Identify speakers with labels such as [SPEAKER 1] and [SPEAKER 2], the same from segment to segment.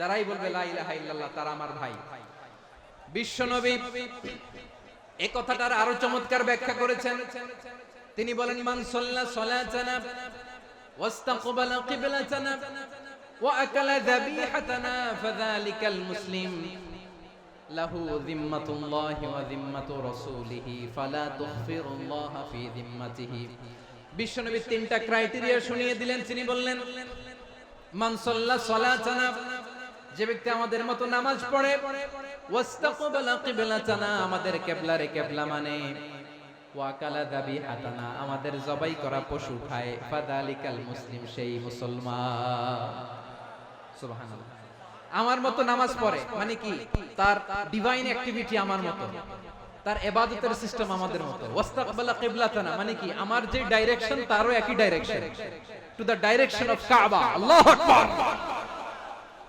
[SPEAKER 1] যারাই বলবে লা তারা আমার ভাই। বিশ্বনবী এই কথাটার আরও চমৎকার ব্যাখ্যা করেছেন। তিনি বলেন বিশ্বনবী তিনটা ক্রাইটেরিয়া শুনিয়ে দিলেন। তিনি বললেন, মান সাল্লা যে ব্যক্তি আমাদের মতো নামাজ পড়ে, ওয়াস্তাকবালা কিবলাতানা, আমাদের মানে ওয়াকালা দাবি হাতানা আমাদের জবাই করা পশু খায়, ফাদালিকাল মুসলিম সেই মুসলমান। সুবহানাল্লাহ। আমার মতো নামাজ পড়ে মানে কি? তার ডিভাইন অ্যাক্টিভিটি আমার মতো। তার এবাদতের সিস্টেম আমাদের মতো। ওয়াস্তাকবালা কিবলাতানা মানে কি? আমার যে ডাইরেকশন তারও একই direction to the direction of Kaaba আল্লাহু আকবার।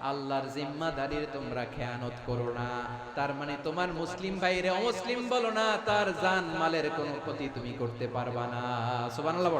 [SPEAKER 1] আল্লাহর জিম্মাদারির তোমরা খেয়ানত করো না। তার মানে তোমার মুসলিম ভাইরে অমুসলিম বলো না, তার জান মালের কোনো ক্ষতি তুমি করতে পারবা না। সুবহানাল্লাহ